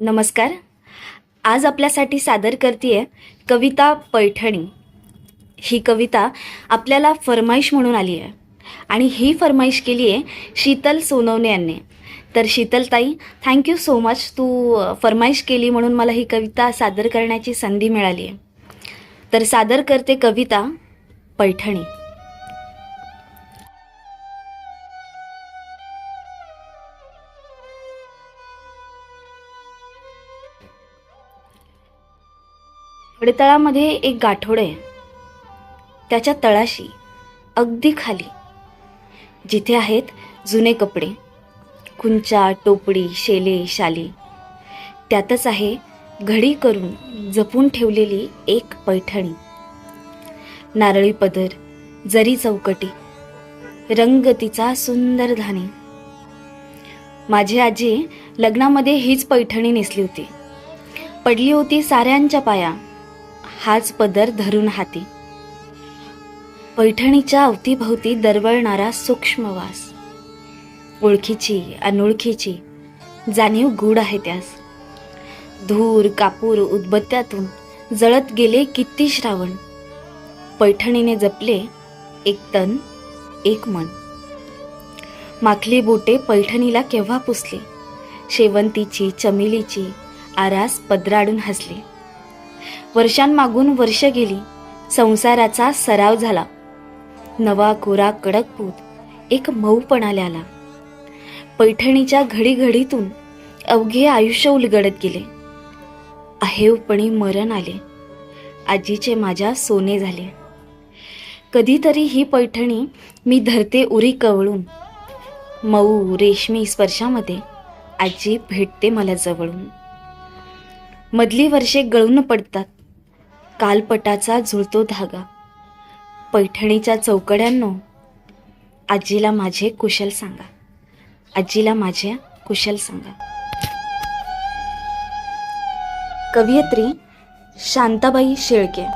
नमस्कार. आज आपल्यासाठी सादर करते कविता पैठणी. ही कविता आपल्याला फरमाईश म्हणून आली आहे. आणि ही फरमाईश केली आहे शीतल सोनवणे यांनी. तर शीतलताई थँक्यू सो मच तू फरमाईश केली म्हणून मला ही कविता सादर करण्याची संधी मिळाली आहे. तर सादर करते कविता पैठणी. पडतळामध्ये एक गाठोड आहे. त्याच्या तळाशी अगदी खाली जिथे आहेत जुने कपडे. कुंचा टोपडी शेले शाली. त्यातच आहे घडी करून जपून ठेवलेली एक पैठणी. नारळी पदर जरी चौकटी रंग तिचा सुंदर धानी. माझी आजी लग्नामध्ये हीच पैठणी नेसली होती. पडली होती साऱ्यांच्या पाया. हाच पदर धरून हाती. पैठणीच्या अवतीभोवती दरवळणारा सूक्ष्म वास ओळखीची अनोळखीची जाणीव गूढ आहे त्यास. धूर कापूर उदबत्त्यातून जळत गेले किती श्रावण. पैठणीने जपले एक तन एक मन. माखली बोटे पैठणीला केव्हा पुसली? शेवंतीची चमेलीची आरास पदराडून हसली. वर्षांमागून वर्ष गेली संसाराचा सराव झाला. नवा कोरा कडक पूत एक मऊपणाला आला. पैठणीच्या घडीघडीतून अवघे आयुष्य उलगडत गेले. अहेवपणी मरण आले. आजीचे माझ्या सोने झाले. कधीतरी ही पैठणी मी धरते उरी कवळून. मऊ रेशमी स्पर्शामध्ये आजी भेटते मला जवळून. मधली वर्षे गळून पडतात. कालपटाचा झुळतो धागा. पैठणीच्या चौकड्यांनो आजीला माझे कुशल सांगा. आजीला माझ्या कुशल सांगा. कवयित्री शांताबाई शेळके.